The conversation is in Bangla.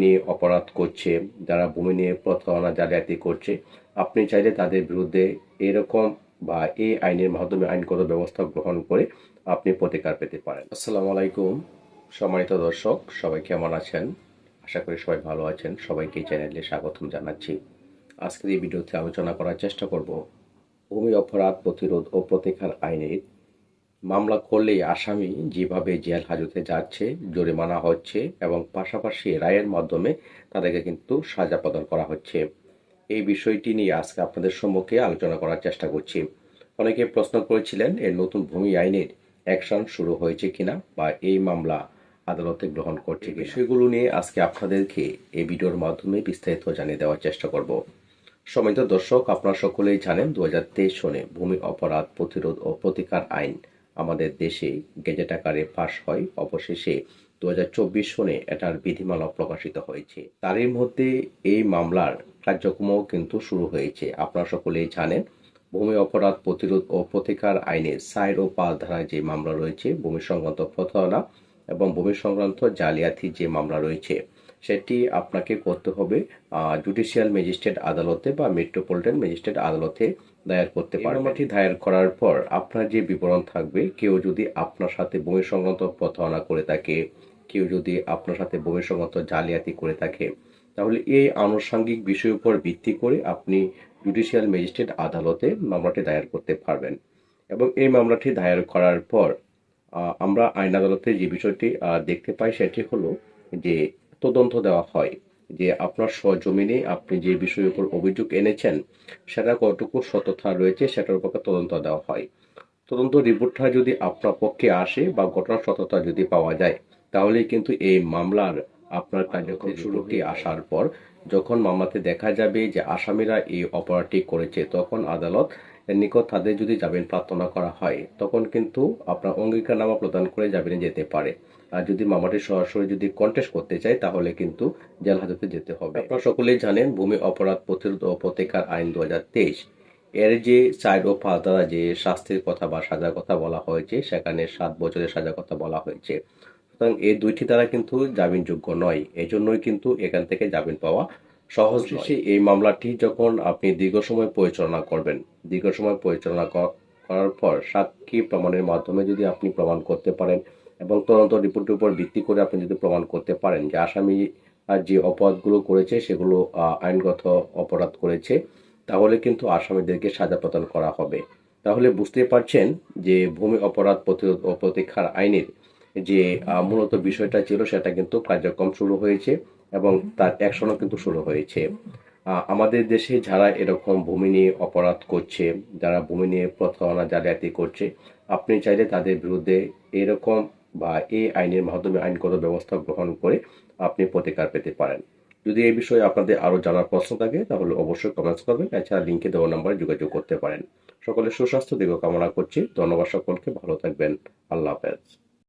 নিয়ে অপরাধ করছে, যারা ভূমি নিয়ে প্রতারণা জালিয়াতি করছে, আপনি চাইলে তাদের বিরুদ্ধে এরকম বা এই আইনের মাধ্যমে আইনগত ব্যবস্থা গ্রহণ করে আপনি প্রতিকার পেতে পারেন। আসসালামু আলাইকুম, সম্মানিত দর্শক, সবাই কেমন আছেন? আশা করি সবাই ভালো আছেন। সবাইকে চ্যানেলে স্বাগতম জানাচ্ছি। আজকের এই ভিডিওতে আলোচনা করার চেষ্টা করব ভূমি অপরাধ প্রতিরোধ ও প্রতিকার আইনের মামলা করলেই আসামি যেভাবে জেল হাজতে যাচ্ছে, জরিমানা হচ্ছে এবং পাশাপাশি রায়ের মাধ্যমে তাদেরকে কিন্তু সাজা প্রদান করা হচ্ছে। এই বিষয়টি নিয়ে আজকে আপনাদের সম্মুখে আলোচনা করার চেষ্টা করছি। অনেকে প্রশ্ন করেছিলেন, এর নতুন ভূমি আইনের অ্যাকশন শুরু হয়েছে কিনা বা এই মামলা আদালতে গ্রহণ করছে বিষয়গুলো নিয়ে আজকে আপনাদেরকে এই ভিডিওর মাধ্যমে বিস্তারিত জানিয়ে দেওয়ার চেষ্টা করব। সমিত দর্শক, আপনারা সকলেই জানেন দু হাজার তেইশ সনে ভূমি অপরাধ প্রতিরোধ ও প্রতিকার আইন আমাদের দেশে গেজেট আকারে পাশ হয়। অবশেষে দু হাজার চব্বিশ সনে এটার বিধিমালা প্রকাশিত হয়েছে। তারই মধ্যে এই মামলার কার্যক্রমও কিন্তু শুরু হয়েছে। আপনারা সকলেই জানেন, ভূমি অপরাধ প্রতিরোধ ও প্রতিকার আইনে সাইর ও পাঁচ ধারায় যে মামলা রয়েছে, ভূমি সংক্রান্ত প্রতারণা এবং ভূমি সংক্রান্ত জালিয়াতি যে মামলা রয়েছে সেটি আপনাকে করতে হবে জুডিশিয়াল ম্যাজিস্ট্রেট আদালতে বা মেট্রোপলিটন ম্যাজিস্ট্রেট আদালতে দায়ের করতে পারেন মামলাটি দায়ের করার পর আপনার যে বিবরণ থাকবে কেউ যদি আপনার সাথে ভূমি সংক্রান্ত প্রতারণা করে থাকে কেউ যদি আপনার সাথে ভূমি সংক্রান্ত জালিয়াতি করে থাকে তাহলে এই আনুষঙ্গিক বিষয়ের উপর ভিত্তি করে আপনি জুডিশিয়াল ম্যাজিস্ট্রেট আদালতে মামলাটি দায়ের করতে পারবেন। এবং এই মামলাটি দায়ের করার পর আমরা আইন আদালতে যে বিষয়টি দেখতে পাই সেটি হলো যে তদন্ত দেওয়া হয় যে আপনার সজমিনে আপনি যে বিষয়ের উপর অভিযোগ এনেছেন সেটা কতটুকু সততা রয়েছে সেটার উপর তদন্ত দেওয়া হয়। তদন্ত রিপোর্টটা যদি আপনার পক্ষে আসে বা ঘটনার সততা যদি পাওয়া যায় তাহলে কিন্তু এই মামলার আপনার কার্যক্রম শুরুটি আসার পর যখন মামলাতে দেখা যাবে যে আসামিরা এই অপরাধটি করেছে তখন আদালত নিকট তাদের যদি জামিন প্রার্থনা করা হয় তখন কিন্তু আপনার অঙ্গীকারনামা প্রদান করে জামিনে যেতে পারে। আর যদি মামলাটি সরাসরি যদি কন্টেস্ট করতে চায় তাহলে কিন্তু জেল হাজতে যেতে হবে। আপনারা সকলেই জানেন ভূমি অপরাধ প্রতিরোধ ও প্রতিকার আইন দু হাজার তেইশ। এর যে চার ও পাঁচ দ্বারা যে শাস্তির কথা বা সাজার কথা বলা হয়েছে সেখানে সাত বছরের সাজার কথা বলা হয়েছে। সুতরাং এই দুইটি দ্বারা কিন্তু জামিনযোগ্য নয়। এই জন্যই কিন্তু এখান থেকে জামিন পাওয়া সহজ শেষে এই মামলাটি যখন আপনি দীর্ঘ সময় পরিচালনা করবেন দীর্ঘ সময় পরিচালনা করার পর সাক্ষী প্রমাণের মাধ্যমে যদি আপনি প্রমাণ করতে পারেন এবং তদন্ত রিপোর্টের উপর ভিত্তি করে আপনি যদি প্রমাণ করতে পারেন যে আসামি যে অপরাধগুলো করেছে সেগুলো আইনগত অপরাধ করেছে তাহলে কিন্তু আসামিদেরকে সাজা প্রদান করা হবে। তাহলে বুঝতে পারছেন যে ভূমি অপরাধ প্রতিরোধ ও প্রতীক্ষার আইনের যে মূলত বিষয়টা ছিল সেটা কিন্তু কার্যক্রম শুরু হয়েছে এবং তার অ্যাকশনও কিন্তু শুরু হয়েছে। আমাদের দেশে যারা এরকম ভূমি নিয়ে অপরাধ করছে, যারা ভূমি নিয়ে প্রতারণা জালিয়াতি করছে, আপনি চাইলে তাদের বিরুদ্ধে এরকম বা এই আইনের মাধ্যমে আইনগত ব্যবস্থা গ্রহণ করে আপনি প্রতিকার পেতে পারেন। যদি এই বিষয়ে আপনাদের আরও জানার প্রশ্ন থাকে, তাহলে অবশ্যই কমেন্টস করবেন। এছাড়া লিঙ্কে দেওয়া নাম্বারে যোগাযোগ করতে পারেন। সকলের সুস্বাস্থ্য দীর্ঘ কামনা করছি। ধন্যবাদ সকলকে। ভালো থাকবেন। আল্লাহ হাফেজ।